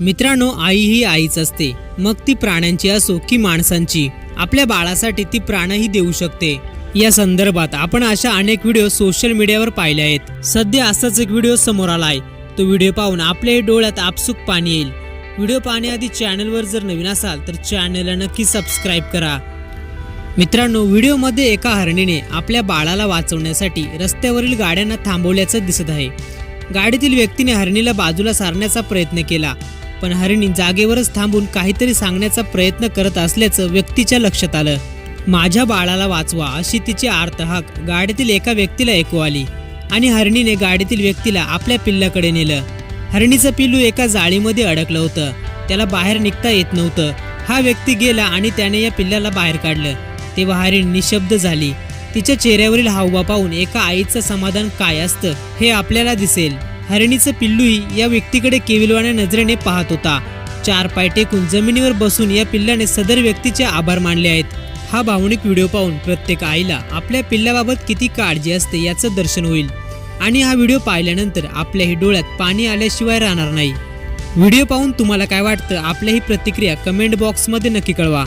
मित्रांनो आई ही आईच असते. मग ती प्राण्यांची असो की माणसांची. आपल्या बाळासाठी ती प्राणही देऊ शकते. या संदर्भात आपण अशा अनेक व्हिडिओ सोशल मीडियावर पाहिले आहेत. सध्या असाच एक व्हिडिओ समोर आलाय. तो व्हिडिओ पाहून आपल्याही डोळ्यात आपसुक पाणी येईल. व्हिडिओ पाहण्याआधी चॅनलवर जर नवीन असाल तर चॅनलला नक्की सबस्क्राईब करा. मित्रांनो व्हिडिओमध्ये एका हरणीने आपल्या बाळाला वाचवण्यासाठी रस्त्यावरील गाड्यांना थांबवल्याचं दिसत आहे. गाडीतील व्यक्तीने हरणीला बाजूला सारण्याचा प्रयत्न केला. पण हरिणी जागेवरच थांबून काहीतरी सांगण्याचा प्रयत्न करत असल्याचं व्यक्तीच्या लक्षात आलं. माझ्या बाळाला वाचवा अशी तिची आर्तहाक गाडीतील एका व्यक्तीला ऐकू आली आणि हरणीने गाडीतील व्यक्तीला आपल्या पिल्लाकडे नेलं. हरणीचं पिल्लू एका जाळीमध्ये अडकलं होतं. त्याला बाहेर निघता येत नव्हतं. हा व्यक्ती गेला आणि त्याने या पिल्लाला बाहेर काढलं. तेव्हा हरिण निशब्द झाली. तिच्या चेहऱ्यावरील हावभाव पाहून एका आईचं समाधान काय असतं हे आपल्याला दिसेल. हरिणीचं पिल्लूही या व्यक्तीकडे केविलवाण्या नजरेने पाहत होता. चार पाय टेकून जमिनीवर बसून या पिल्लाने सदर व्यक्तीचे आभार मानले आहेत. हा भावनिक व्हिडिओ पाहून प्रत्येक आईला आपल्या पिल्लाबाबत किती काळजी असते याचं दर्शन होईल. आणि हा व्हिडिओ पाहिल्यानंतर आपल्याही डोळ्यात पाणी आल्याशिवाय राहणार नाही. व्हिडिओ पाहून तुम्हाला काय वाटतं? आपल्या ही प्रतिक्रिया कमेंट बॉक्समध्ये नक्की कळवा.